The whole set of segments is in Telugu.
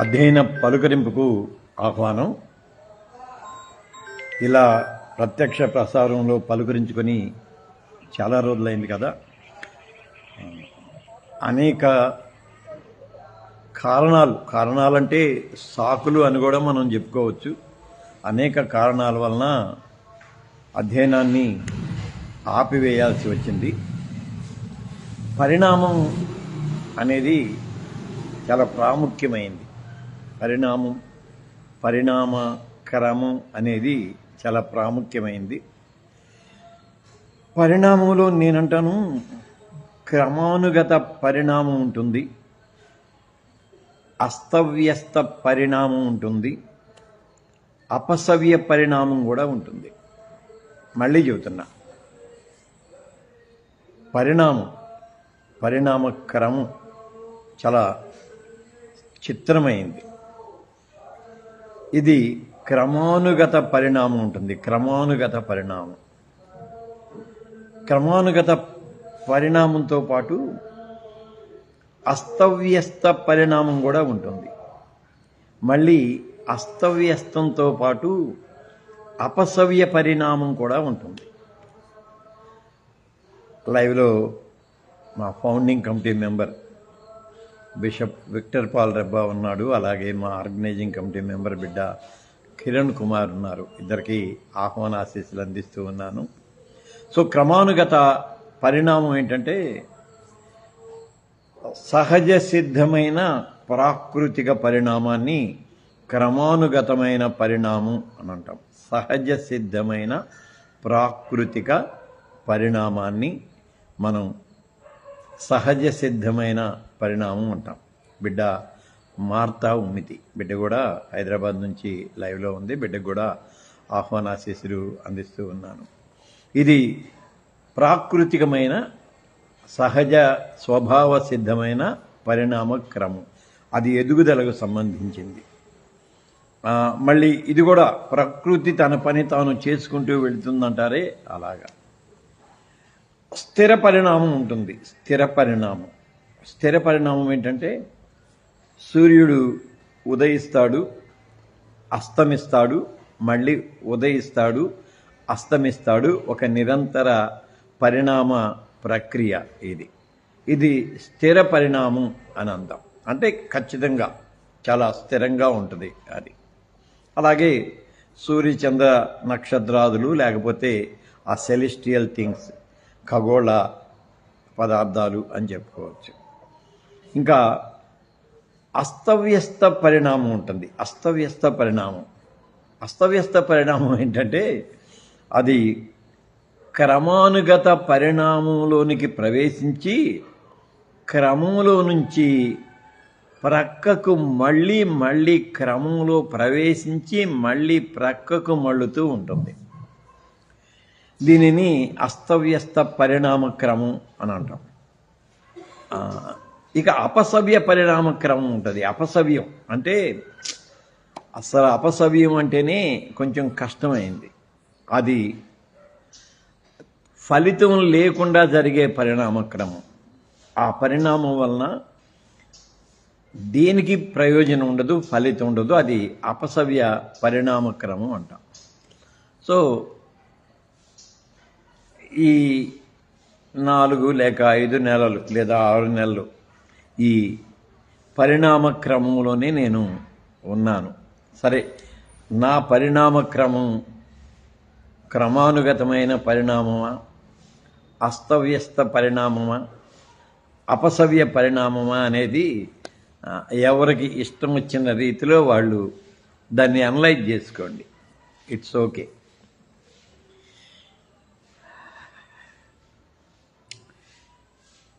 అధ్యయన పలుకరింపుకు ఆహ్వానం. ఇలా ప్రత్యక్ష ప్రసారంలో పలుకరించుకొని చాలా రోజులైంది కదా. అనేక కారణాలు కారణాలంటే సాకులు అని కూడా మనం చెప్పుకోవచ్చు. అనేక కారణాల వలన అధ్యయనాన్ని ఆపివేయాల్సి వచ్చింది. పరిణామం అనేది చాలా ప్రాముఖ్యమైంది. పరిణామం పరిణామ క్రమం అనేది చాలా ప్రాముఖ్యమైంది. పరిణామంలో నేనంటాను క్రమానుగత పరిణామం ఉంటుంది. అస్తవ్యస్త పరిణామం ఉంటుంది. అపసవ్య పరిణామం కూడా ఉంటుంది. మళ్ళీ చెబుతున్నా. పరిణామం పరిణామ క్రమం చాలా చిత్రమైంది. ఇది క్రమానుగత పరిణామం ఉంటుంది. క్రమానుగత పరిణామం. క్రమానుగత పరిణామంతో పాటు అస్తవ్యస్త పరిణామం కూడా ఉంటుంది. మళ్ళీ అస్తవ్యస్తంతో పాటు అపసవ్య పరిణామం కూడా ఉంటుంది. లైవ్లో మా founding committee member bishop Victor Paul Rebba ఉన్నాడు. అలాగే మా ఆర్గనైజింగ్ కమిటీ మెంబర్ బిడ్డ కిరణ్ కుమార్ ఉన్నారు. ఇద్దరికి ఆహ్వాన ఆశీస్సులు అందిస్తూ ఉన్నాను. సో క్రమానుగత పరిణామం ఏంటంటే సహజ సిద్ధమైన ప్రాకృతిక పరిణామాన్ని క్రమానుగతమైన పరిణామం అని అంటాం. సహజ సిద్ధమైన ప్రాకృతిక పరిణామాన్ని మనం సహజ సిద్ధమైన పరిణామం అంటాం. బిడ్డ మార్తా ఉమ్మితి బిడ్డ కూడా హైదరాబాద్ నుంచి లైవ్లో ఉంది. బిడ్డకు కూడా ఆహ్వానాశీసులు అందిస్తూ ఉన్నాను. ఇది ప్రాకృతికమైన సహజ స్వభావ సిద్ధమైన పరిణామ క్రమం. అది ఎదుగుదలకు సంబంధించింది. మళ్ళీ ఇది కూడా ప్రకృతి తన పని తాను చేసుకుంటూ వెళుతుందంటారే? అలాగా. స్థిర పరిణామం ఉంటుంది. స్థిర పరిణామం. స్థిర పరిణామం ఏంటంటే సూర్యుడు ఉదయిస్తాడు అస్తమిస్తాడు మళ్ళీ ఉదయిస్తాడు అస్తమిస్తాడు ఒక నిరంతర పరిణామ ప్రక్రియ ఇది. ఇది స్థిర పరిణామం అని అందాం. అంటే ఖచ్చితంగా చాలా స్థిరంగా ఉంటుంది అది. అలాగే సూర్య చంద్ర నక్షత్రాదులు లేకపోతే ఆ సెలిస్టియల్ థింగ్స్ ఖగోళ పదార్థాలు అని చెప్పుకోవచ్చు. ఇంకా అస్తవ్యస్త పరిణామం ఉంటుంది. అస్తవ్యస్త పరిణామం. అస్తవ్యస్త పరిణామం ఏంటంటే అది క్రమానుగత పరిణామంలోనికి ప్రవేశించి క్రమంలో నుంచి ప్రక్కకు మళ్ళీ మళ్ళీ క్రమంలో ప్రవేశించి మళ్ళీ ప్రక్కకు మళ్ళుతూ ఉంటుంది. దీనిని అస్తవ్యస్త పరిణామక్రమం అని అంటాం. ఇక అపసవ్య పరిణామక్రమం ఉంటుంది. అపసవ్యం అంటే అసలు అపసవ్యం అంటేనే కొంచెం కష్టమైంది. అది ఫలితం లేకుండా జరిగే పరిణామక్రమం. ఆ పరిణామం వలన దేనికి ప్రయోజనం ఉండదు ఫలితం ఉండదు అది అపసవ్య పరిణామక్రమం అంటాం. సో ఈ నాలుగు లేక ఐదు నెలలు లేదా ఆరు నెలలు ఈ పరిణామ క్రమంలోనే నేను ఉన్నాను. సరే నా పరిణామ క్రమం క్రమానుగతమైన పరిణామమా? అస్తవ్యస్త పరిణామమా? అపసవ్య పరిణామమా అనేది ఎవరికి ఇష్టం వచ్చిన రీతిలో వాళ్ళు దాన్ని అనలైజ్ చేసుకోండి. ఇట్స్ ఓకే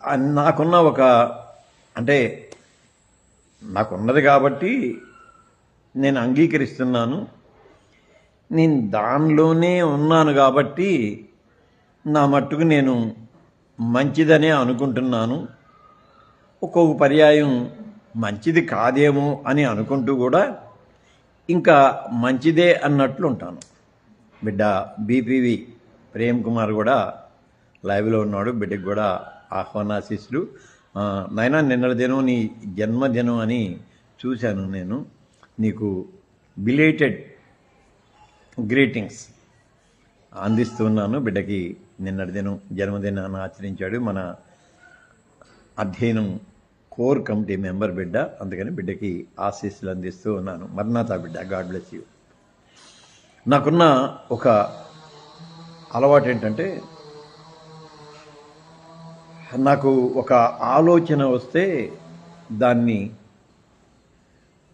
నాకున్న ఒక అంటే నాకున్నది కాబట్టి నేను అంగీకరిస్తున్నాను. నేను దానిలోనే ఉన్నాను కాబట్టి నా మట్టుకు నేను మంచిదనే అనుకుంటున్నాను. ఒక్కొక్క పర్యాయం మంచిది కాదేమో అని అనుకుంటూ కూడా ఇంకా మంచిదే అన్నట్లు ఉంటాను బిడ్డ బీపీవి ప్రేమ్ కుమార్ కూడా లైవ్లో ఉన్నాడు. బిడ్డకు కూడా ఆహ్వానాశీస్సులు. నైనా నాయనా నిన్నటి దినం నీ జన్మదినం అని చూశాను నేను. నీకు బిలేటెడ్ గ్రీటింగ్స్ అందిస్తున్నాను. బిడ్డకి నిన్నటి దినం జన్మదినాన్ని ఆచరించాడు మన అధ్యయనం కోర్ కమిటీ మెంబర్ బిడ్డ. అందుకని బిడ్డకి ఆశీస్సులు అందిస్తూ ఉన్నాను. మర్నాథ బిడ్డ గాడ్ బ్లెస్ యూ. నాకున్న ఒక అలవాటు ఏంటంటే నాకు ఒక ఆలోచన వస్తే దాన్ని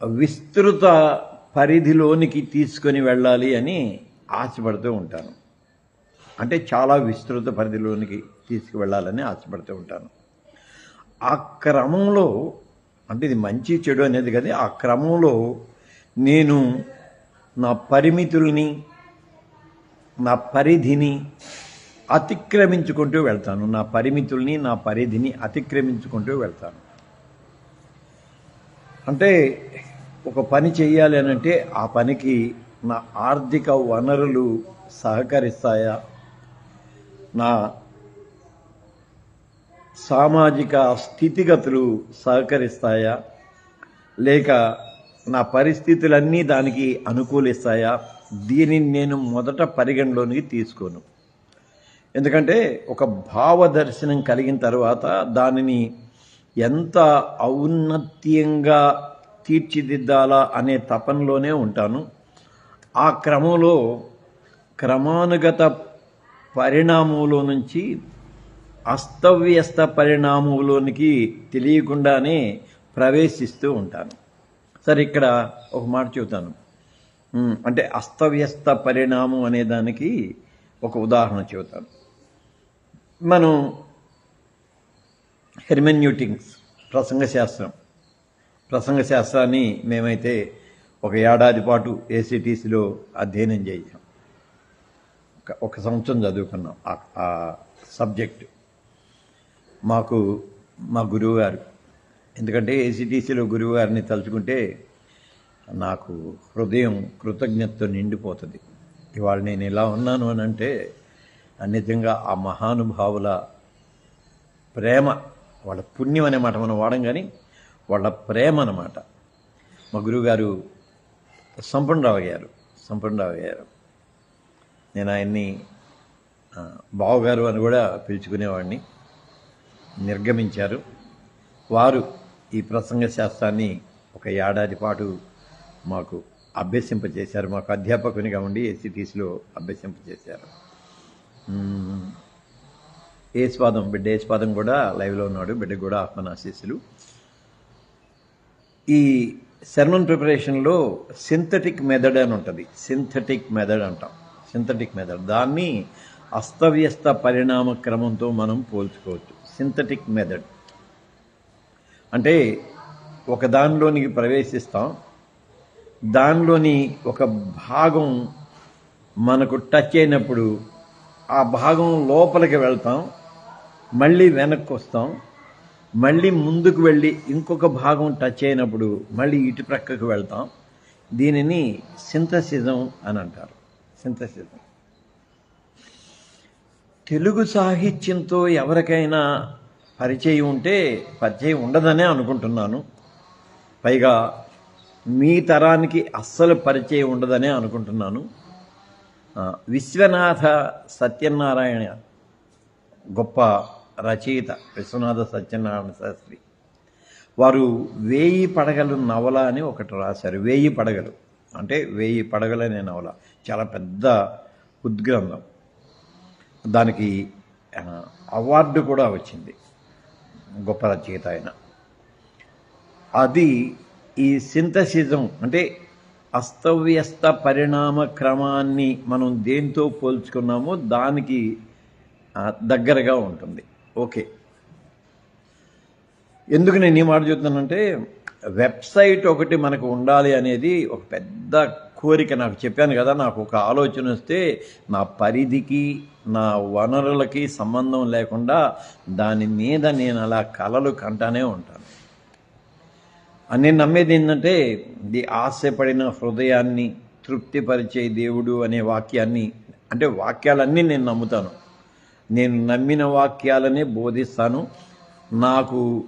విస్తృత పరిధిలోనికి తీసుకొని వెళ్ళాలి అని ఆశపడుతూ ఉంటాను. అంటే చాలా విస్తృత పరిధిలోనికి తీసుకువెళ్ళాలని ఆశపడుతూ ఉంటాను. ఆ క్రమంలో అంటే ఇది మంచి చెడు అనేది కదా ఆ క్రమంలో నేను నా పరిమితుల్ని నా పరిధిని అతిక్రమించుకుంటూ వెళ్తాను. నా పరిమితుల్ని నా పరిధిని అతిక్రమించుకుంటూ వెళ్తాను. అంటే ఒక పని చేయాలి అని అంటే ఆ పనికి నా ఆర్థిక వనరులు సహకరిస్తాయా? నా సామాజిక స్థితిగతులు సహకరిస్తాయా? లేక నా పరిస్థితులన్నీ దానికి అనుకూలిస్తాయా? దీనిని నేను మొదట పరిగణలోనికి తీసుకోను. ఎందుకంటే ఒక భావదర్శనం కలిగిన తర్వాత దానిని ఎంత ఔన్నత్యంగా తీర్చిదిద్దాలా అనే తపనలోనే ఉంటాను. ఆ క్రమంలో క్రమానుగత పరిణామంలో నుంచి అస్తవ్యస్త పరిణామంలోనికి తెలియకుండానే ప్రవేశిస్తూ ఉంటాను. సరే ఇక్కడ ఒక మాట చెబుతాను. అంటే అస్తవ్యస్త పరిణామం అనే దానికి ఒక ఉదాహరణ చెబుతాను. మనం హెర్మెన్యూటింగ్స్ ప్రసంగ శాస్త్రం ప్రసంగ శాస్త్రాన్ని మేమైతే ఒక ఏడాది పాటు ఏసీటీసీలో అధ్యయనం చేసాం ఒక- సంవత్సరం చదువుకున్నాం ఆ- సబ్జెక్ట్. మాకు మా గురువు గారు ఎందుకంటే ఏసీటీసీలో గురువు గారిని తలుచుకుంటే నాకు హృదయం కృతజ్ఞతతో నిండిపోతుంది. ఇవాళ నేను ఇలా ఉన్నాను అని అంటే నిజంగా ఆ మహానుభావుల ప్రేమ వాళ్ళ పుణ్యం అనే మాట మనం వాడం కానీ వాళ్ళ ప్రేమ అన్నమాట. మా గురువుగారు సంపన్నరావు గారు సంపన్నరావు గారు నేను ఆయన్ని బావగారు అని కూడా పిలుచుకునేవాడిని. నిర్గమించారు. వారు ఈ ప్రసంగ శాస్త్రాన్ని ఒక ఏడాది పాటు మాకు అభ్యసింపజేశారు. మాకు అధ్యాపకునిగా ఉండి ఎస్సిటీసీలో అభ్యసింపజేశారు. మ్మ్. బిడ్డ ఏస్వాదం కూడా లైవ్లో ఉన్నాడు బిడ్డ కూడా ఆత్మనాశీస్సులు. ఈ సెర్మన్ ప్రిపరేషన్లో సింథటిక్ మెథడ్ అని ఉంటుంది. సింథటిక్ మెథడ్ అంటాం. సింథటిక్ మెథడ్ దాన్ని అస్తవ్యస్త పరిణామ క్రమంతో మనం పోల్చుకోవచ్చు. సింథటిక్ మెథడ్ అంటే ఒక దానిలోనికి ప్రవేశిస్తాం. దానిలోని ఒక భాగం మనకు టచ్ అయినప్పుడు ఆ భాగం లోపలికి వెళ్తాం మళ్ళీ వెనక్కి వస్తాం మళ్ళీ ముందుకు వెళ్ళి ఇంకొక భాగం టచ్ అయినప్పుడు మళ్ళీ ఇటు ప్రక్కకు వెళ్తాం. దీనిని సింథసిజం అని అంటారు. సింథసిజం. తెలుగు సాహిత్యంతో ఎవరికైనా పరిచయం ఉంటే పరిచయం ఉండదనే అనుకుంటున్నాను. పైగా మీ తరానికి అస్సలు పరిచయం ఉండదనే అనుకుంటున్నాను. విశ్వనాథ సత్యనారాయణ గొప్ప రచయిత విశ్వనాథ సత్యనారాయణ శాస్త్రి. వారు వేయి పడగలు నవల అని ఒకటి రాశారు. వేయి పడగలు. అంటే వేయి పడగలు అనే నవల. చాలా పెద్ద ఉద్గ్రంథం. దానికి అవార్డు కూడా వచ్చింది. గొప్ప రచయిత ఆయన. అది ఈ సింథసిజం అంటే అస్తవ్యస్త పరిణామ క్రమాన్ని మనం దేంతో పోల్చుకున్నామో దానికి దగ్గరగా ఉంటుంది. ఓకే. ఎందుకు నేను ఈ మాట చెప్తున్నానంటే వెబ్సైట్ ఒకటి మనకు ఉండాలి అనేది ఒక పెద్ద కోరిక. నాకు చెప్పాను కదా నాకు ఒక ఆలోచన వస్తే నా పరిధికి నా వనరులకి సంబంధం లేకుండా దాని మీద నేను అలా కలలు కంటానే ఉంటాను. అని నేను నమ్మేది ఏంటంటే ది ఆశపడిన హృదయాన్ని తృప్తిపరిచే దేవుడు అనే వాక్యాన్ని అంటే వాక్యాలన్నీ నేను నమ్ముతాను. నేను నమ్మిన వాక్యాలనే బోధిస్తాను. నాకు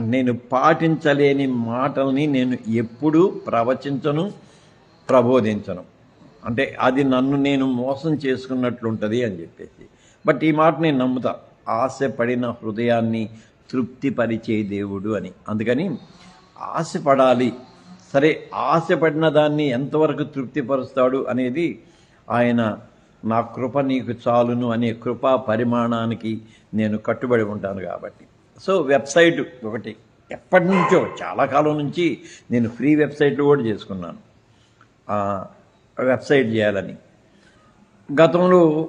నేను పాటించలేని మాటల్ని నేను ఎప్పుడూ ప్రవచించను ప్రబోధించను. అంటే అది నన్ను నేను మోసం చేసుకున్నట్లుంటుంది అని చెప్పేసి. బట్ ఈ మాట నేను నమ్ముతా. ఆశపడిన హృదయాన్ని తృప్తిపరిచే దేవుడు అని. అందుకని ఆశపడాలి. సరే ఆశపడిన దాన్ని ఎంతవరకు తృప్తిపరుస్తాడు అనేది ఆయన నా కృప నీకు చాలును అనే కృపా పరిమాణానికి నేను కట్టుబడి ఉంటాను కాబట్టి. సో వెబ్సైట్ ఒకటి. ఎప్పటి నుంచో చాలా కాలం నుంచి నేను ఫ్రీ వెబ్సైట్లు కూడా చేసుకున్నాను. వెబ్సైట్ చేయాలని. గతంలో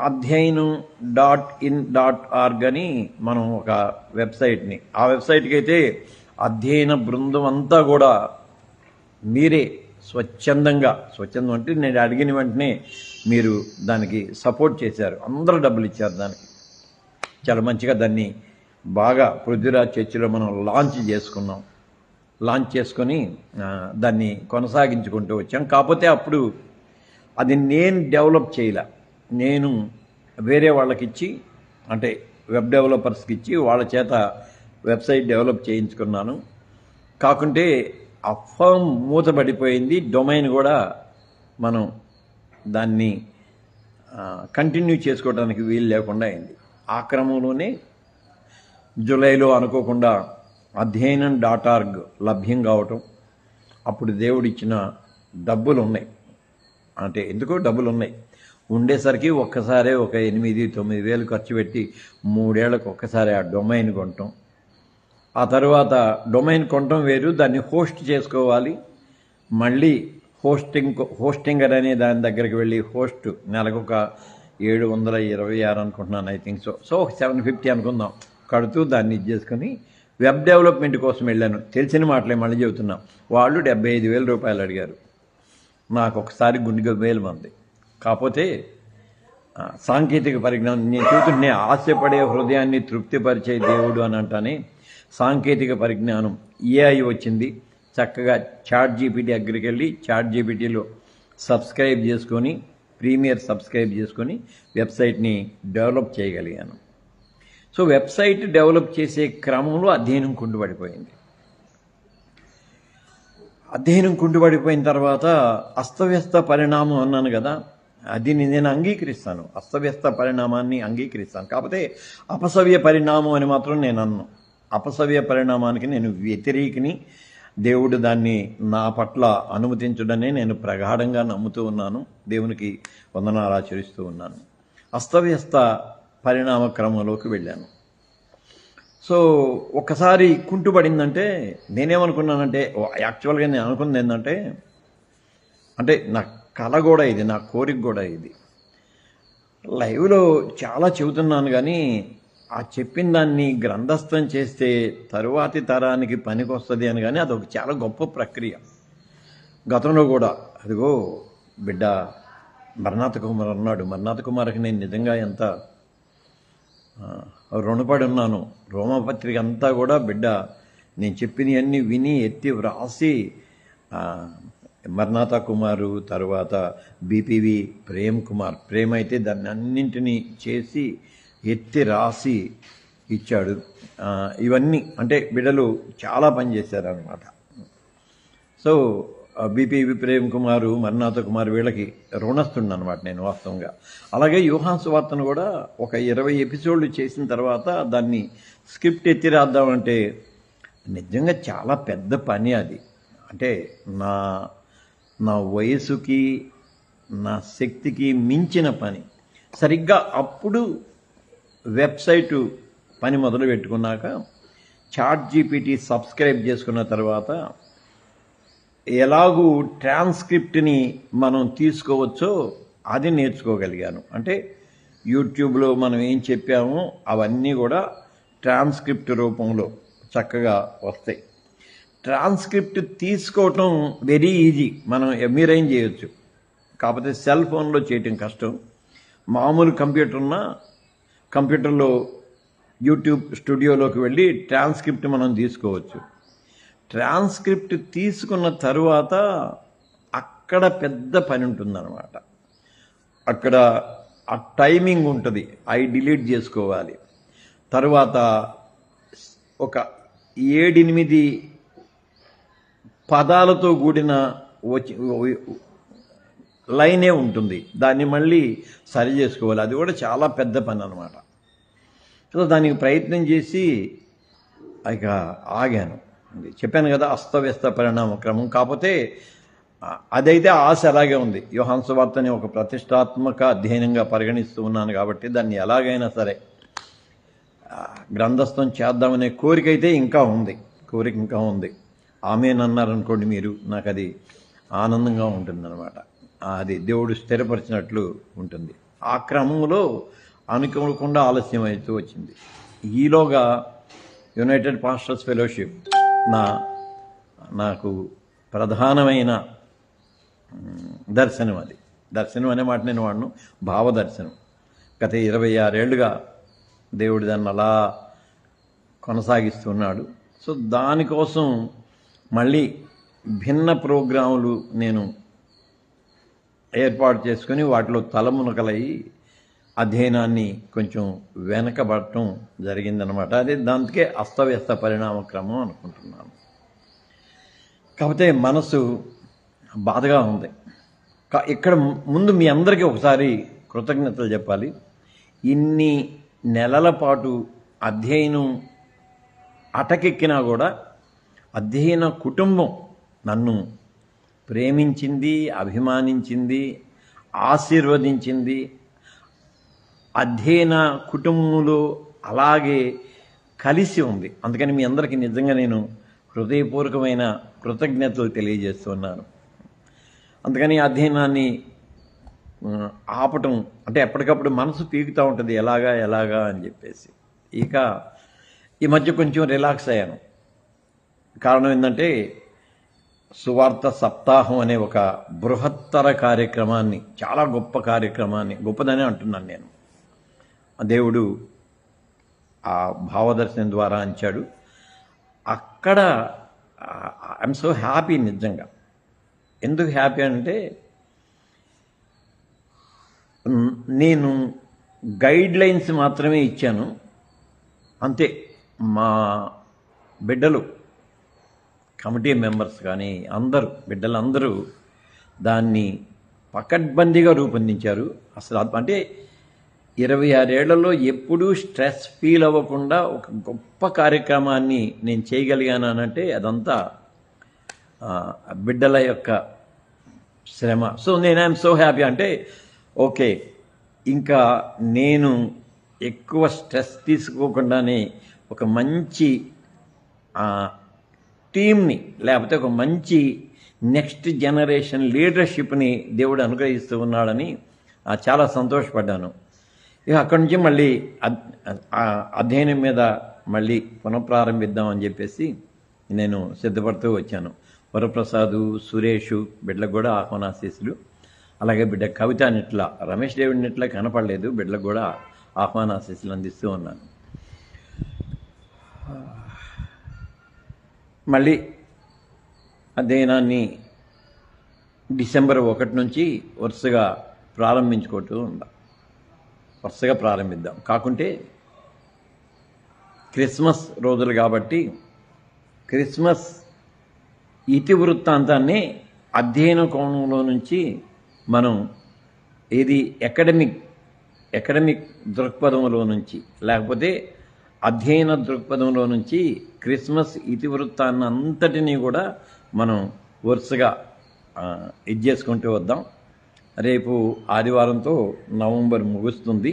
అధ్యయనం డాట్ ఇన్ డాట్ ఆర్గ్ అని మనం ఒక వెబ్సైట్ని ఆ వెబ్సైట్కి అయితే అధ్యయన బృందం అంతా కూడా మీరే స్వచ్ఛందంగా స్వచ్ఛందం అంటే నేను అడిగిన వెంటనే మీరు దానికి సపోర్ట్ చేశారు. అందరూ డబ్బులు ఇచ్చారు దానికి. చాలా మంచిగా దాన్ని బాగా పృథ్వీరాజ్ చర్చిలో మనం లాంచ్ చేసుకున్నాం. లాంచ్ చేసుకొని దాన్ని కొనసాగించుకుంటూ వచ్చాం. కాకపోతే అప్పుడు అది నేను డెవలప్ చేయలే. నేను వేరే వాళ్ళకి ఇచ్చి అంటే వెబ్ డెవలపర్స్కి ఇచ్చి వాళ్ళ చేత వెబ్సైట్ డెవలప్ చేయించుకున్నాను. కాకుంటే ఆ ఫర్మ్ మూతపడిపోయింది. డొమైన్ కూడా మనం దాన్ని కంటిన్యూ చేసుకోవడానికి వీలు లేకుండా అయింది. ఆ క్రమంలోనే జూలైలో అనుకోకుండా అధ్యయనం డాట్ ఆర్గ్ లభ్యం కావటం అప్పుడు దేవుడిచ్చిన డబ్బులు ఉన్నాయి అంటే ఎందుకో డబ్బులు ఉన్నాయి ఉండేసరికి ఒక్కసారే ఒక ఎనిమిది తొమ్మిది వేలు ఖర్చు పెట్టి మూడేళ్ళకు ఒక్కసారి ఆ డొమైన్ కొనటం ఆ తర్వాత డొమైన్ కొనటం వేరు దాన్ని హోస్ట్ చేసుకోవాలి. మళ్ళీ హోస్టింగ్ హోస్టింగర్ అనే దాని దగ్గరికి వెళ్ళి హోస్ట్ నెలకు ఒక ఏడు వందల ఇరవై ఆరు అనుకుంటున్నాను I think so so seven fifty అనుకుందాం. కడుతూ దాన్ని ఇది చేసుకుని వెబ్ డెవలప్మెంట్ కోసం వెళ్ళాను. తెలిసిన మాటలే మళ్ళీ చెబుతున్నాం. వాళ్ళు డెబ్బై ఐదు వేల రూపాయలు అడిగారు. నాకు ఒకసారి గుండె వేలు మంది. కాకపోతే సాంకేతిక పరిజ్ఞానం నేను చూస్తుంటే ఆశపడే హృదయాన్ని తృప్తిపరిచే దేవుడు అని అంటానే సాంకేతిక పరిజ్ఞానం ఏఐ వచ్చింది. చక్కగా చాట్ జీపీటీ దగ్గరికి వెళ్ళి చాట్ జీపీటీలో సబ్స్క్రైబ్ చేసుకొని ప్రీమియర్ సబ్స్క్రైబ్ చేసుకొని వెబ్సైట్ని డెవలప్ చేయగలిగాను. సో వెబ్సైట్ డెవలప్ చేసే క్రమంలో అధ్యయనం కుంటుపడిపోయింది. అధ్యయనం కుంటుపడిపోయిన తర్వాత అస్తవ్యస్త పరిణామం అన్నాను కదా అది నేను అంగీకరిస్తాను. అస్తవ్యస్త పరిణామాన్ని అంగీకరిస్తాను. కాకపోతే అపసవ్య పరిణామం అని మాత్రం నేను అన్ను. అపసవ్య పరిణామానికి నేను వ్యతిరేకిని దేవుడు దాన్ని నా పట్ల అనుమతించడనే నేను ప్రగాఢంగా నమ్ముతూ ఉన్నాను. దేవునికి వందనాలు ఆచరిస్తూ ఉన్నాను. అస్తవ్యస్త పరిణామ క్రమంలోకి వెళ్ళాను. సో ఒక్కసారి కుంటుపడిందంటే నేనేమనుకున్నానంటే యాక్చువల్గా నేను అనుకున్నది ఏంటంటే అంటే నా కళ కూడా ఇది నా కోరిక కూడా ఇది. లైవ్లో చాలా చెబుతున్నాను కానీ ఆ చెప్పిన దాన్ని గ్రంథస్థం చేస్తే తరువాతి తరానికి పనికొస్తుంది అని కానీ అదొక చాలా గొప్ప ప్రక్రియ. గతంలో కూడా అదిగో బిడ్డ మర్నాథ కుమార్ అన్నాడు. మర్నాథ కుమార్కి నేను నిజంగా ఎంత రుణపడి ఉన్నాను. రోమపత్రిక అంతా కూడా బిడ్డ నేను చెప్పినవన్నీ విని ఎత్తి వ్రాసి మర్నాథ కుమారు తర్వాత బీపీవి ప్రేమ్ కుమార్ ప్రేమ అయితే దాన్ని అన్నింటినీ చేసి ఎత్తి రాసి ఇచ్చాడు. ఇవన్నీ అంటే బిడ్డలు చాలా పనిచేశారు అనమాట సో బీపీవి ప్రేమ్ కుమారు మర్నాథ కుమార్ వీళ్ళకి రుణస్తుండ అనమాట నేను వాస్తవంగా. అలాగే యూహాన్స్ వార్తను కూడా ఒక ఇరవై ఎపిసోడ్లు చేసిన తర్వాత దాన్ని స్క్రిప్ట్ ఎత్తి రాద్దామంటే నిజంగా చాలా పెద్ద పని అది. అంటే నా నా వయసుకి నా శక్తికి మించిన పని. సరిగ్గా అప్పుడు వెబ్సైటు పని మొదలు పెట్టుకున్నాక చాట్ జీపీటీ సబ్స్క్రైబ్ చేసుకున్న తర్వాత ఎలాగూ ట్రాన్స్క్రిప్ట్ని మనం తీసుకోవచ్చో అది నేర్చుకోగలిగాను. అంటే యూట్యూబ్లో మనం ఏం చెప్పామో అవన్నీ కూడా ట్రాన్స్క్రిప్ట్ రూపంలో చక్కగా వస్తాయి. ట్రాన్స్క్రిప్ట్ తీసుకోవటం వెరీ ఈజీ. మనం మీరేం చేయొచ్చు. కాకపోతే సెల్ ఫోన్లో చేయటం కష్టం. మామూలు కంప్యూటర్ ఉన్న కంప్యూటర్లో యూట్యూబ్ స్టూడియోలోకి వెళ్ళి ట్రాన్స్క్రిప్ట్ మనం తీసుకోవచ్చు. ట్రాన్స్క్రిప్ట్ తీసుకున్న తరువాత అక్కడ పెద్ద పని ఉంటుందన్నమాట. అక్కడ ఆ టైమింగ్ ఉంటుంది. అవి డిలీట్ చేసుకోవాలి. తర్వాత ఒక ఏడెనిమిది పదాలతో కూడిన వచ్చి లైనే ఉంటుంది. దాన్ని మళ్ళీ సరి చేసుకోవాలి. అది కూడా చాలా పెద్ద పని అనమాట సో దానికి ప్రయత్నం చేసి ఇక ఆగాను. చెప్పాను కదా అస్తవ్యస్త పరిణామ క్రమం. కాకపోతే అదైతే ఆశ అలాగే ఉంది. యోహాన్ ఒక ప్రతిష్టాత్మక అధ్యయనంగా పరిగణిస్తూ ఉన్నాను కాబట్టి దాన్ని ఎలాగైనా సరే గ్రంథస్థం చేద్దామనే కోరిక అయితే ఇంకా ఉంది. కోరిక ఇంకా ఉంది. ఆమెనన్నారనుకోండి మీరు నాకు అది ఆనందంగా ఉంటుందన్నమాట. అది దేవుడు స్థిరపరిచినట్లు ఉంటుంది. ఆ క్రమంలో అనుకోకుండా ఆలస్యం అవుతూ వచ్చింది. ఈలోగా యునైటెడ్ పాస్టర్స్ ఫెలోషిప్ నా నాకు ప్రధానమైన దర్శనం అది. దర్శనం అనే మాట నేను వాడను భావదర్శనం గత ఇరవై ఆరేళ్ళుగా దేవుడు దాన్ని అలా కొనసాగిస్తున్నాడు. సో దానికోసం మళ్ళీ భిన్న ప్రోగ్రాములు నేను ఏర్పాటు చేసుకుని వాటిలో తలమునకలై అధ్యయనాన్ని కొంచెం వెనకబడటం జరిగిందనమాట అదే దానికే అస్తవ్యస్త పరిణామ క్రమం అనుకుంటున్నాను. కాకపోతే మనసు బాధగా ఉంది. కా- ఇక్కడ ముందు మీ అందరికీ ఒకసారి కృతజ్ఞతలు చెప్పాలి. ఇన్ని నెలల పాటు అధ్యయనం అటకెక్కినా కూడా అధ్యయన కుటుంబం నన్ను ప్రేమించింది అభిమానించింది ఆశీర్వదించింది. అధ్యయన కుటుంబంలో అలాగే కలిసి ఉంది. అందుకని మీ అందరికీ నిజంగా నేను హృదయపూర్వకమైన కృతజ్ఞతలు తెలియజేస్తున్నాను అందుకని అధ్యయనాన్ని ఆపటం అంటే ఎప్పటికప్పుడు మనసు పీకుతూ ఉంటుంది ఎలాగా ఎలాగా అని చెప్పేసి. ఇక ఈ మధ్య కొంచెం రిలాక్స్ అయ్యాను. కారణం ఏంటంటే సువార్త సప్తాహం అనే ఒక బృహత్తర కార్యక్రమాన్ని చాలా గొప్ప కార్యక్రమాన్ని గొప్పదనే అంటున్నాను నేను. దేవుడు ఆ భావదర్శనం ద్వారా అంచాడు. అక్కడ ఐఎమ్ సో హ్యాపీ నిజంగా. ఎందుకు హ్యాపీ అంటే నేను గైడ్ లైన్స్ మాత్రమే ఇచ్చాను. అంతే. మా బిడ్డలు కమిటీ మెంబర్స్ కానీ అందరూ బిడ్డలందరూ దాన్ని పకడ్బందీగా రూపొందించారు. అసలు అంటే ఇరవై ఆరేళ్ళలో ఎప్పుడూ స్ట్రెస్ ఫీల్ అవ్వకుండా ఒక గొప్ప కార్యక్రమాన్ని నేను చేయగలిగాను అదంతా బిడ్డల యొక్క శ్రమ. సో నేను ఐఎమ్ సో హ్యాపీ అంటే ఓకే ఇంకా నేను ఎక్కువ స్ట్రెస్ తీసుకోకుండానే ఒక మంచి టీంని లేకపోతే ఒక మంచి నెక్స్ట్ జనరేషన్ లీడర్షిప్ని దేవుడు అనుగ్రహిస్తూ ఉన్నాడని చాలా సంతోషపడ్డాను. ఇక అక్కడి నుంచి మళ్ళీ అధ్యయనం మీద మళ్ళీ పునఃప్రారంభిద్దాం అని చెప్పేసి నేను సిద్ధపడుతూ వచ్చాను. వరప్రసాదు సురేషు బిడ్డలకు కూడా ఆహ్వానాశీసులు అలాగే బిడ్డ కవిత నిట్ల రమేష్ దేవుడి నిట్ల కనపడలేదు బిడ్డలకు కూడా ఆహ్వానాశీసులు అందిస్తూ ఉన్నాను. మళ్ళీ అధ్యయనాన్ని డిసెంబర్ ఒకటి నుంచి వరుసగా ప్రారంభించుకుంటూ ఉందా వరుసగా ప్రారంభిద్దాం. కాకుంటే క్రిస్మస్ రోజులు కాబట్టి క్రిస్మస్ ఇతివృత్తాంతాన్ని అధ్యయన కోణంలో నుంచి మనం ఏది అకాడమిక్ అకాడమిక్ దృక్పథంలో నుంచి లేకపోతే అధ్యయన దృక్పథంలో నుంచి క్రిస్మస్ ఇతివృత్తాన్ని అంతటినీ కూడా మనం వరుసగా ఇది చేసుకుంటూ వద్దాం. రేపు ఆదివారంతో నవంబర్ ముగుస్తుంది.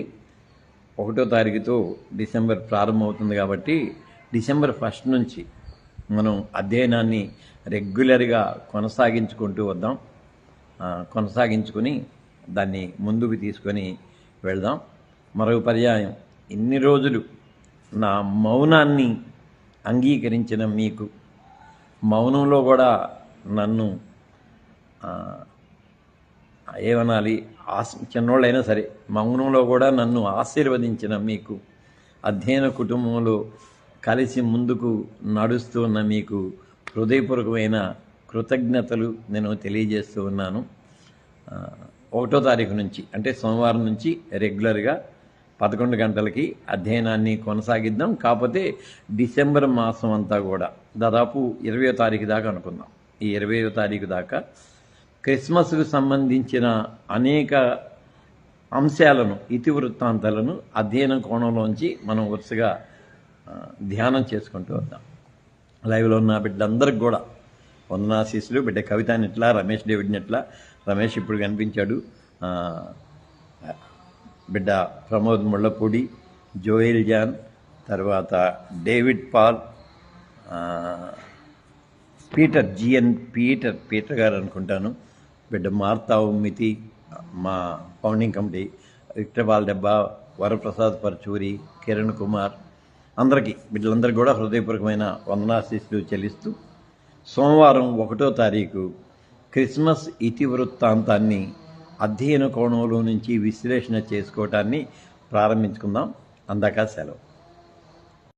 ఒకటో తారీఖుతో డిసెంబర్ ప్రారంభమవుతుంది కాబట్టి డిసెంబర్ ఫస్ట్ నుంచి మనం అధ్యయనాన్ని రెగ్యులర్గా కొనసాగించుకుంటూ వద్దాం. కొనసాగించుకొని దాన్ని ముందుకు తీసుకొని వెళ్దాం. మరో పర్యాయం ఇన్ని రోజులు నా మౌనాన్ని అంగీకరించిన మీకు మౌనంలో కూడా నన్ను ఏమనాలి ఆశ చిన్నోళ్ళైనా సరే మౌనంలో కూడా నన్ను ఆశీర్వదించిన మీకు అధ్యయన కుటుంబంలో కలిసి ముందుకు నడుస్తున్న మీకు హృదయపూర్వకమైన కృతజ్ఞతలు నేను తెలియజేస్తూ ఉన్నాను. ఒకటో తారీఖు నుంచి అంటే సోమవారం నుంచి రెగ్యులర్గా పదకొండు గంటలకి అధ్యయనాన్ని కొనసాగిద్దాం. కాకపోతే డిసెంబర్ మాసం అంతా కూడా దాదాపు ఇరవయో తారీఖు దాకా అనుకుందాం. ఈ ఇరవయో తారీఖు దాకా క్రిస్మస్కు సంబంధించిన అనేక అంశాలను ఇతివృత్తాంతాలను అధ్యయన కోణంలోంచి మనం వరుసగా ధ్యానం చేసుకుంటూ వద్దాం. లైవ్లో ఉన్న బిడ్డలందరికి కూడా వందనాశీస్సులు. బిడ్డ కవితానిట్లా ఎట్లా రమేష్ డేవిడ్ని ఎట్లా రమేష్ ఇప్పుడు కనిపించాడు. బిడ్డ ప్రమోద్ ముళ్ళపూడి జోయల్ జాన్ తర్వాత David Paul Peter GN Peter Peter గారు అనుకుంటాను. బిడ్డ మార్తా ఉమ్మితి మా founding committee Victor Paul Debba Varaprasad Paruchuri Kiran Kumar. అందరికీ వీళ్ళందరికీ కూడా హృదయపూర్వకమైన వందనాశీస్సులు చెల్లిస్తూ సోమవారం ఒకటో తారీఖు క్రిస్మస్ ఇతివృత్తాంతాన్ని అధ్యయన కోణంలో నుంచి విశ్లేషణ చేసుకోవటాన్ని ప్రారంభించుకుందాం. అందాక సెలవు.